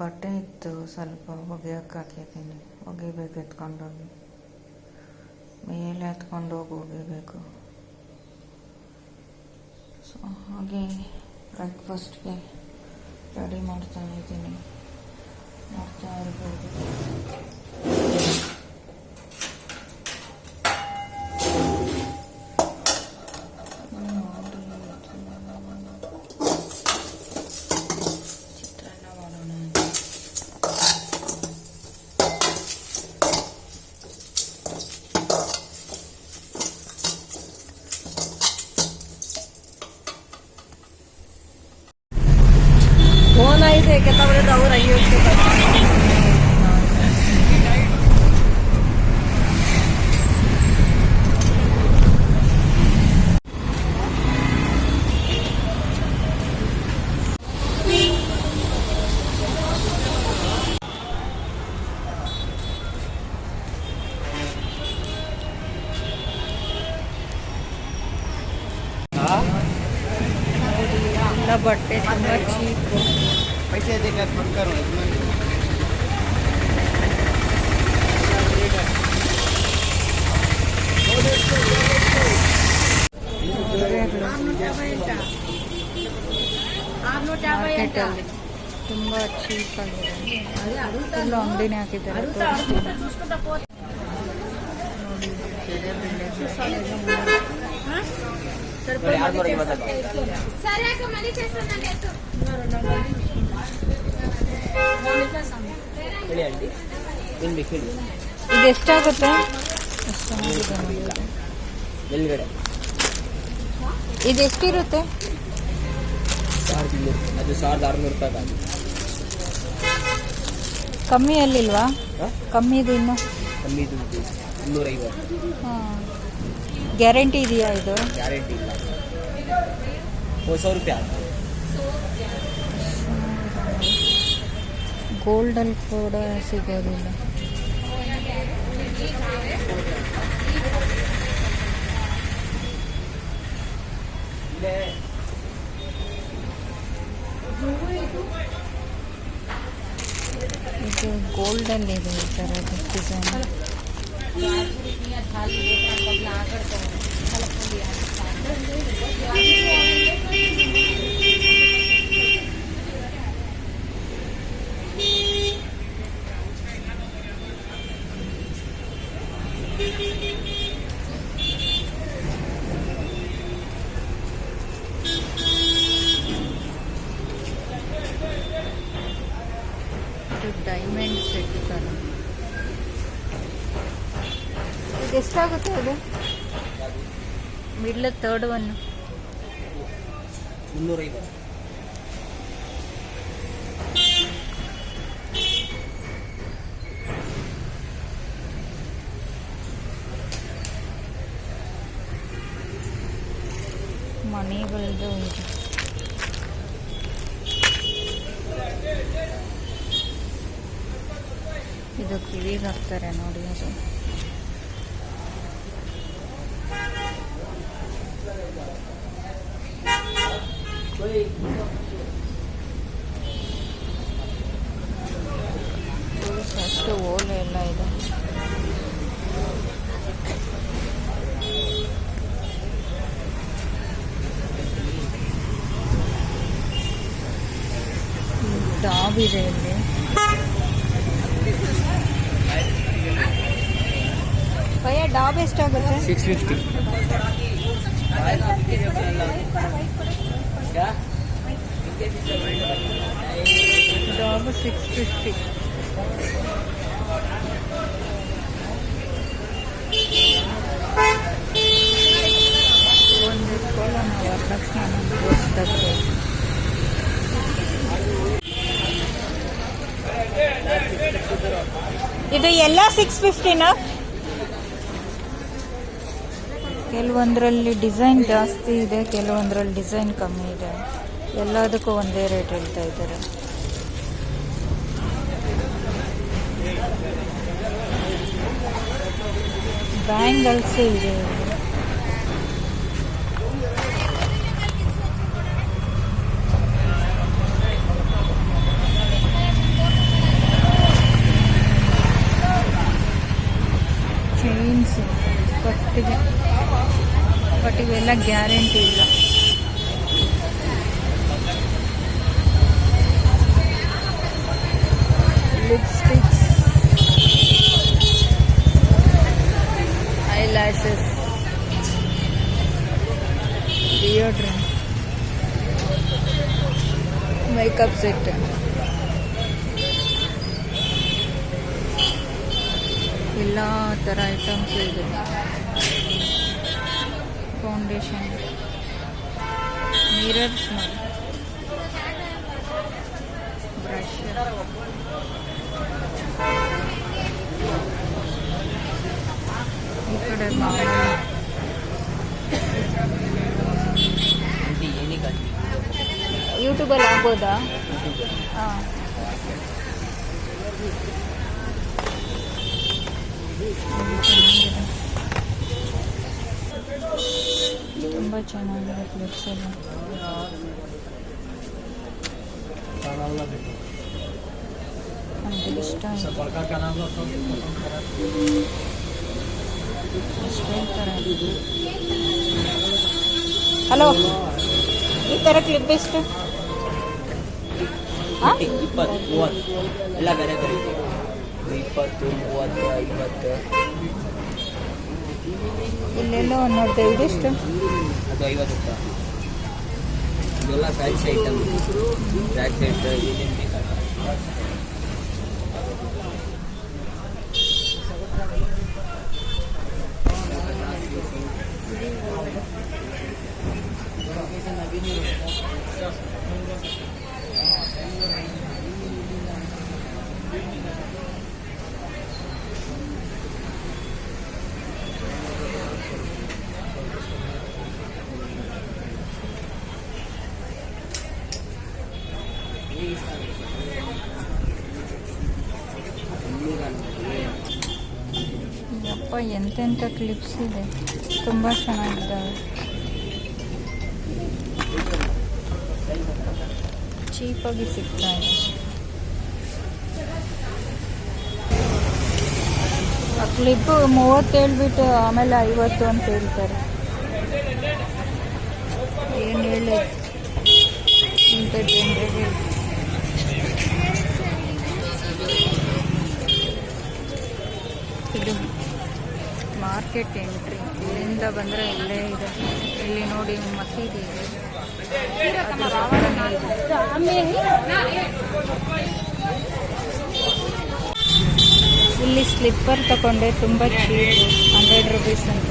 ಬಟ್ಟೆ ಇತ್ತು, ಸ್ವಲ್ಪ ಒಗೆಯಕ್ಕೆ ಹಾಕಿದ್ದೀನಿ ಒಗಿಬೇಕು ಎತ್ಕೊಂಡೋಗಿ. ಮೇಲೆ ಎತ್ಕೊಂಡು ಹೋಗಿ ಒಗಿಬೇಕು ಸೊ ಹಾಗೆ ಬ್ರೇಕ್ಫಾಸ್ಟ್ಗೆ ರೆಡಿ ಮಾಡ್ತಾ ಇದ್ದೀನಿ. ಮಾಡ್ತಾ ಇರ್ಬೋದು. છે કે તમને તો આવું રહ્યું છે ರೇಟಲ್ಲಿ ತುಂಬ ಚೀಪಾಗಿದೆ ಫುಲ್ಲು ಅಂಗಡಿನೇ ಹಾಕಿದ್ದಾರೆ. ಇದು ಎಷ್ಟಾಗುತ್ತೆ ಇದೆಷ್ಟಿರುತ್ತೆ ಸಾವಿರದ ಇನ್ನೂರು ಅದು ಸಾವಿರದ ಆರುನೂರು ರೂಪಾಯಿ ಆಗಿದೆ ಕಮ್ಮಿ ಅಲ್ಲಿಲ್ವಾ? ಹಾಂ? ಕಮ್ಮಿ ಇದು ಇನ್ನು? ಕಮ್ಮಿ ಇದು. ಇನ್ನೂರೈವತ್ತು. ಹಾಂ. ಗ್ಯಾರಂಟಿ ಇದೆಯಾ ಇದು? ಗ್ಯಾರಂಟಿ ಇಲ್ಲ. ಒಂದು ಸಾವಿರ ರೂಪಾಯಿ ಆಯ್ತು. ಗೋಲ್ಡಲ್ಲಿ ಕೂಡ ಸಿಗೋದಿಲ್ಲ. ಇದು ಗೋಲ್ಡಲ್ಲಿ ಇದೆ ಈ ಥರದ್ದು ಡಿಸೈನ್ ಇದು ಎಷ್ಟಾಗುತ್ತೆ ಅದು ಮಿಡ್ಲ್ ತರ್ಡ್ ಒನ್ ಮುನ್ನೂರೈವತ್ತು ಮಣಿಗಳದ್ದು ಇದೆ ಇದು ಕಿವಿಗೆ ಹಾಕ್ತಾರೆ ನೋಡಿ ಅದು ಅಷ್ಟು ಓಲೆ ಎಲ್ಲ ಇದೆ ಡಾಬ್ ಇದೆ ಇಲ್ಲಿ ಭಯ ಡಾಬ್ ಎಷ್ಟಾಗುತ್ತೆ ಸಿಕ್ಸ್ ಫಿಫ್ಟಿ ಸಿಕ್ಸ್ ಫಿಫ್ಟಿ ಒಂದು ಇದು ಎಲ್ಲ ಸಿಕ್ಸ್ ಫಿಫ್ಟಿನ ಕೆಲವೊಂದರಲ್ಲಿ ಡಿಸೈನ್ ಜಾಸ್ತಿ ಇದೆ ಕೆಲವೊಂದರಲ್ಲಿ ಡಿಸೈನ್ ಕಮ್ಮಿ ಇದೆ. ಎಲ್ಲದಕ್ಕೂ ಒಂದೇ ರೇಟ್ ಹೇಳ್ತಾ ಇದ್ದಾರೆ. ಬ್ಯಾಂಗಲ್ಸ್ ಇದೆ ಚೈನ್ಸ್ ಬಟ್ಟಿಗೆ ಬಟ್ ಇವೆಲ್ಲ ಗ್ಯಾರಂಟಿ ಇಲ್ಲ lips eyelashes deodorant makeup set ಎಲ್ಲ ಥರ ಐಟಮ್ಸ್ ಇದೆ. ಫೌಂಡೇಶನ್ ಮಿರರ್ಸ್ ಬ್ರಷ್ ಯೂಟ್ಯೂಬಲ್ಲಿ ಆಗ್ಬೋದಾ? ಹಾಂ. ತುಂಬ ಚೆನ್ನಾಗಿದೆ ಕ್ಲಿಪ್ಸ್ ಎಲ್ಲ. ನನಗೆ ಇಷ್ಟ ಆಯಿತು. ಅಷ್ಟೇ ಥರ ಹಲೋ ಈ ಥರ ಕ್ಲಿಪ್ ಎಷ್ಟು ಇಪ್ಪತ್ತು ಮೂವತ್ತು ಎಲ್ಲ ಬೇರೆ ಬೇರೆ ಇಪ್ಪತ್ತು ಮೂವತ್ತು ಐವತ್ತು ಇಲ್ಲೆಲ್ಲೋ ನೋಡಿದೆ ಇದೆಷ್ಟು ಅದು ಐವತ್ತು ರೂಪಾಯಿ. ಇದೆಲ್ಲ ಫ್ಯಾನ್ಸಿ ಐಟಮ್ ಜಾಕೆಟ್ ಏನೇನು ಎಂತೆಂಥ ಕ್ಲಿಪ್ಸ್ ಇದೆ. ತುಂಬ ಚೆನ್ನಾಗಿದ್ದಾವೆ. ಚೀಪಾಗಿ ಸಿಗ್ತಾ ಇದೆ. ಆ ಕ್ಲಿಪ್ ಮೂವತ್ತು ಹೇಳ್ಬಿಟ್ಟು ಆಮೇಲೆ ಐವತ್ತು ಅಂತ ಹೇಳ್ತಾರೆ. ಏನು ಹೇಳಿ? ಇಂಥ ಜನರಿಗೆ ಮಾರ್ಕೆಟ್ ಎಂಟ್ರಿ ಇಲ್ಲಿಂದ ಬಂದರೆ ಇಲ್ಲೇ ಇದೆ. ಇಲ್ಲಿ ನೋಡಿ ಮಸೀದಿ ಇದೆ. ಇಲ್ಲಿ ಸ್ಲಿಪ್ಪರ್ ತಗೊಂಡೆ, ತುಂಬ ಚೀಪ್ ಹಂಡ್ರೆಡ್ ರುಪೀಸ್ ಅಂತ.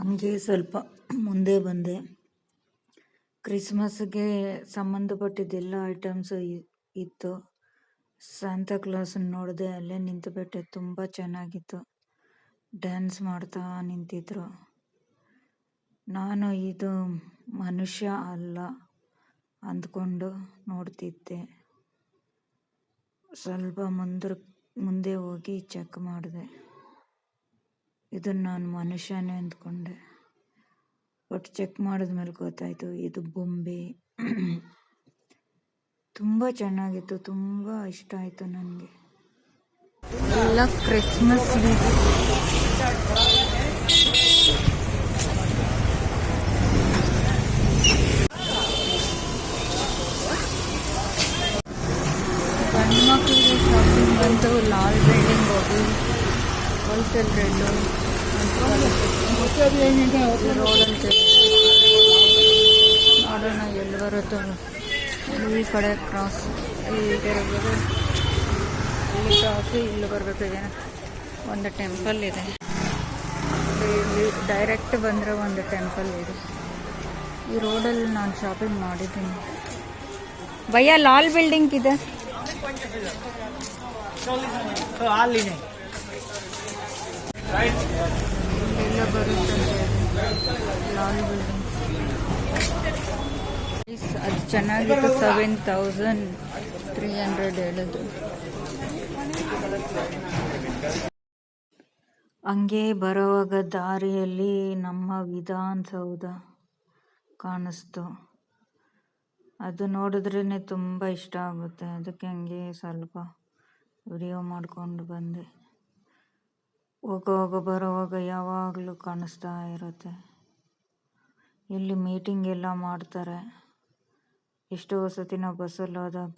ಹಂಗೆ ಸ್ವಲ್ಪ ಮುಂದೆ ಬಂದೆ. ಕ್ರಿಸ್ಮಸ್ಗೆ ಸಂಬಂಧಪಟ್ಟಿದ್ದೆಲ್ಲ ಐಟಮ್ಸು ಇತ್ತು. ಸಾಂತಾ ಕ್ಲಾಸ್ ನೋಡಿದೆ ಅಲ್ಲೇ ನಿಂತುಬಿಟ್ಟೆ. ತುಂಬಾ ಚೆನ್ನಾಗಿತ್ತು. ಡ್ಯಾನ್ಸ್ ಮಾಡ್ತಾ ನಿಂತಿದ್ರು. ನಾನು ಇದು ಮನುಷ್ಯ ಅಲ್ಲ ಅಂದ್ಕೊಂಡು ನೋಡ್ತಿದ್ದೆ. ಸ್ವಲ್ಪ ಮುಂದ್ರ, ಮುಂದೆ ಹೋಗಿ ಚೆಕ್ ಮಾಡಿದೆ. ಇದು ನಾನು ಮನುಷ್ಯನೇ ಅಂದ್ಕೊಂಡೆ. ಬಟ್ ಚೆಕ್ ಮಾಡಿದ್ಮೇಲೆ ಗೊತ್ತಾಯಿತು, ಇದು ಬೊಂಬೆ. ತುಂಬ ಚೆನ್ನಾಗಿತ್ತು, ತುಂಬ ಇಷ್ಟ ಆಯಿತು ನನಗೆ. ಎಲ್ಲ ಕ್ರಿಸ್ಮಸ್ ಗಂಡು ಶಾಪಿಂಗ್ ಬಂತು ಲಾಲ್ ಬಿಲ್ಡಿಂಗ್ ಹೋಗಿ ಹೋಲ್ಸೇಲ್ ರೇಟು ರೋಡಲ್ಲಿ ನೋಡೋಣ ಎಲ್ಲಿ ಬರುತ್ತೋ. ಈ ಕಡೆ ಕ್ರಾಸ್ ಹೀಗೆ ಇರ್ಬೋದು. ಇಲ್ಲಿ ಕ್ರಾಸ್ ಇಲ್ಲಿ ಬರಬೇಕಿದೆ ಒಂದು ಟೆಂಪಲ್ ಇದೆ. ಇಲ್ಲಿ ಡೈರೆಕ್ಟ್ ಬಂದರೆ ಒಂದು ಟೆಂಪಲ್ ಇದೆ. ಈ ರೋಡಲ್ಲಿ ನಾನು ಶಾಪಿಂಗ್ ಮಾಡಿದ್ದೀನಿ. ಭಯ್ಯ ಲಾಲ್ ಬಿಲ್ಡಿಂಗ್ ಇದೆ. ಬರುತ್ತೆ ಲಾಲ್ ಬಿಲ್ಡಿಂಗ್ ಅದು ಚೆನ್ನಾಗಿತ್ತು. ಸೆವೆನ್ ತೌಸಂಡ್ ತ್ರೀ ಹಂಡ್ರೆಡ್ ಹೇಳಿದ್ರು. ಹಂಗೆ ಬರೋವಾಗ ದಾರಿಯಲ್ಲಿ ನಮ್ಮ ವಿಧಾನಸೌಧ ಕಾಣಿಸ್ತು. ಅದು ನೋಡಿದ್ರೇ ತುಂಬ ಇಷ್ಟ ಆಗುತ್ತೆ. ಅದಕ್ಕೆ ಹಂಗೆ ಸ್ವಲ್ಪ ವಿಡಿಯೋ ಮಾಡಿಕೊಂಡು ಬಂದೆ. ಹೋಗುವಾಗ ಬರೋವಾಗ ಯಾವಾಗಲೂ ಕಾಣಿಸ್ತಾ ಇರುತ್ತೆ. ಇಲ್ಲಿ ಮೀಟಿಂಗ್ ಎಲ್ಲ ಮಾಡ್ತಾರೆ. ಎಷ್ಟೋ ಸತಿ ನಾವು ಬಸ್ಸಲ್ಲಿ ಹೋದಾಗ